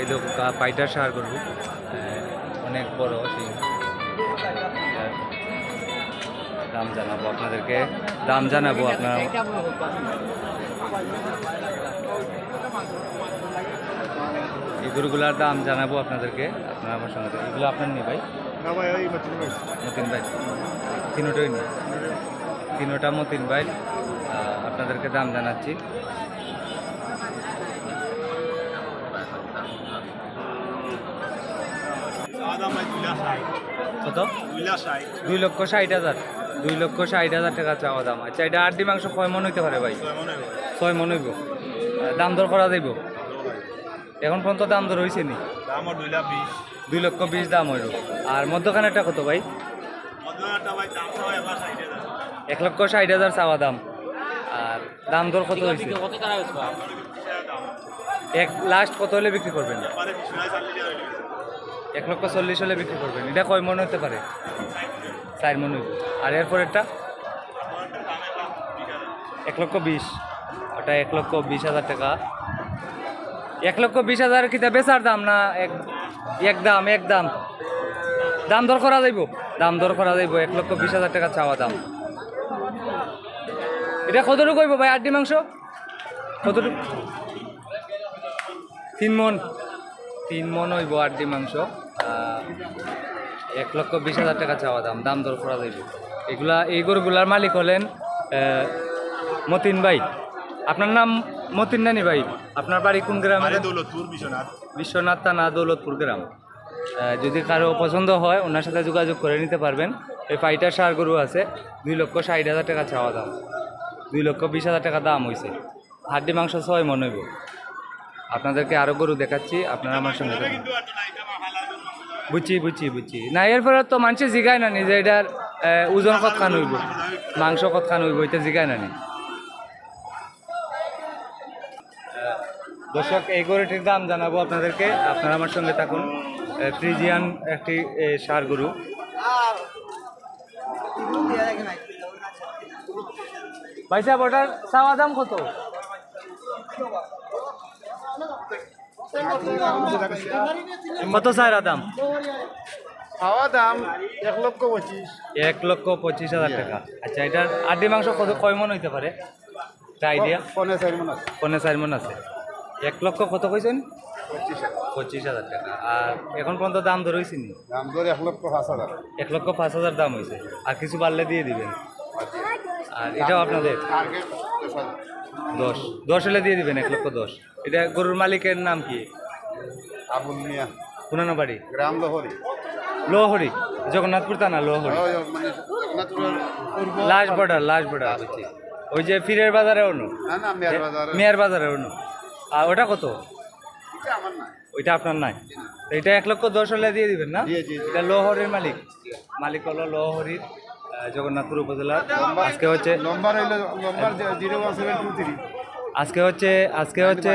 এই তো পাইটার সার করব। অনেক বড় সেই দাম জানাব আপনাদেরকে দাম জানাব আপনার। এই গরুগুলার দাম জানাব আপনাদেরকে আপনারা আমার সঙ্গে। এগুলো আপনার নেই ভাই? মতিন ভাই। তিনোটাই নেই। তিনোটা মতিন ভাই আপনাদেরকে দাম জানাচ্ছি। কত? দুই লক্ষ ষাট হাজার। দুই লক্ষ ষাট হাজার টাকা চাওয়া দাম। আচ্ছা এটা আটটি মাংস কয় মন হইতে পারে ভাই? ছয় মনে মন হইব। দাম দর করা যাইব? এখন পর্যন্ত দাম দর হয়েছে নি? দুই লক্ষ বিশ দাম হইল। আর মধ্যখানেরটা কত ভাই? এক লক্ষ ষাট হাজার চাওয়া দাম। আর দাম দর কত হয়েছে এক লাস্ট কত হলে বিক্রি করবেন? এক লক্ষ চল্লিশ হলে বিক্রি করবেন। এটা কয় মন হতে পারে? চার মন আর এরপরেরটা এক লক্ষ বিশ। ওটা এক লক্ষ বিশ হাজার টাকা। এক লক্ষ বিশ হাজার কিতা বেচার দাম না এক এক দাম এক দাম? দাম দর করা যাইব? দাম দর করা যাইব। এক লক্ষ বিশ হাজার টাকা চাওয়া দাম। এটা কতটুকু হইব ভাই আড্ডি মাংস? কতটুকু? তিন মন। তিন মন হইব আড্ডি মাংস। এক লক্ষ বিশ হাজার টাকা চাওয়া দাম দাম দর করা যাইব। এগুলা এই গরুগুলার মালিক হলেন মতিন ভাই। আপনার নাম মতিন নানি ভাই? আপনার বাড়ি কোন গ্রামে দৌলতপুর বিশ্বনাথ। বিশ্বনাথ থানা দৌলতপুর গ্রাম। যদি কারও পছন্দ হয় ওনার সাথে যোগাযোগ করে নিতে পারবেন। এই পাইটার সার গরু আছে দুই লক্ষ ষাট হাজার টাকা চাওয়া দাম। দুই লক্ষ বিশ হাজার টাকা দাম হয়েছে হাড্ডি মাংস ছয় মন হইব। আপনাদেরকে আরও গরু দেখাচ্ছি, আপনারা আমার সঙ্গে বুঝছি বুঝছি বুঝছি। না এরপরে তো মানুষে জিগায় না নি যে এটার ওজন কত খান হইব, মাংস কত খান হইব, এটা জিগায় না নি। দর্শক, এই গরুটির দাম জানাব আপনাদেরকে, আপনারা আমার সঙ্গে থাকুন। ফ্রিজিয়ান একটি ষাঁড় গরু। ভাই সাহেব, ওটার চাওয়া দাম কত? কত চাইরা দাম? খাওয়া দাম এক লক্ষ পঁচিশ। এক লক্ষ পঁচিশ হাজার টাকা। আচ্ছা এটার আড্ডি মাংস কত কয় মন হইতে পারে? একটা আইডিয়া পনেরো চার মন আছে। পনেরো চার মন আছে। এক লক্ষ কত কইছেন? পঁচিশ হাজার। টাকা। আর এখন পর্যন্ত দাম ধর হয়েছে নি? দাম ধরে এক লক্ষ পাঁচ হাজার। এক লক্ষ পাঁচ হাজার দাম হয়েছে আর কিছু বাড়লে দিয়ে দিবেন। আর এটাও আপনাদের? দশ। দশ হলে দিয়ে দিবেন এক লক্ষ দশ। এটা গরুর মালিকের নাম কি? আবুল মিয়া। পুরানো বাড়ি গ্রাম লহরি। লোহরি জগন্নাথপুর থানা লোহরি। মানে লাস্ট বর্ডার লাস্ট বর্ডার বুঝছি। ওই যে ফিরের বাজারে অন্য? না না মেয়ার বাজারে অন্য। আর ওটা কত? ওইটা আপনার নাই? এটা এক লক্ষ দশ হলে দিয়ে দিবেন না। এটা লোহরের মালিক। মালিক হলো লোহরির জগন্নাথপুর উপজেলার। আজকে হচ্ছে নম্বর হইল number zero seven two three আজকে হচ্ছে আজকে হচ্ছে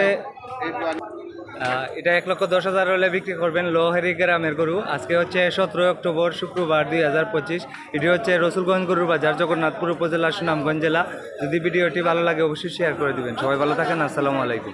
এটা এক লক্ষ দশ হাজার হলে বিক্রি করবেন লোহারি গ্রামের গরু। আজকে হচ্ছে সতেরো অক্টোবর শুক্রবার দুই হাজার পঁচিশ। এটি হচ্ছে রসুলগঞ্জ গরুর বাজার জগন্নাথপুর উপজেলা সুনামগঞ্জ জেলা। যদি ভিডিওটি ভালো লাগে অবশ্যই শেয়ার করে দিবেন। সবাই ভালো থাকেন আসসালামু আলাইকুম।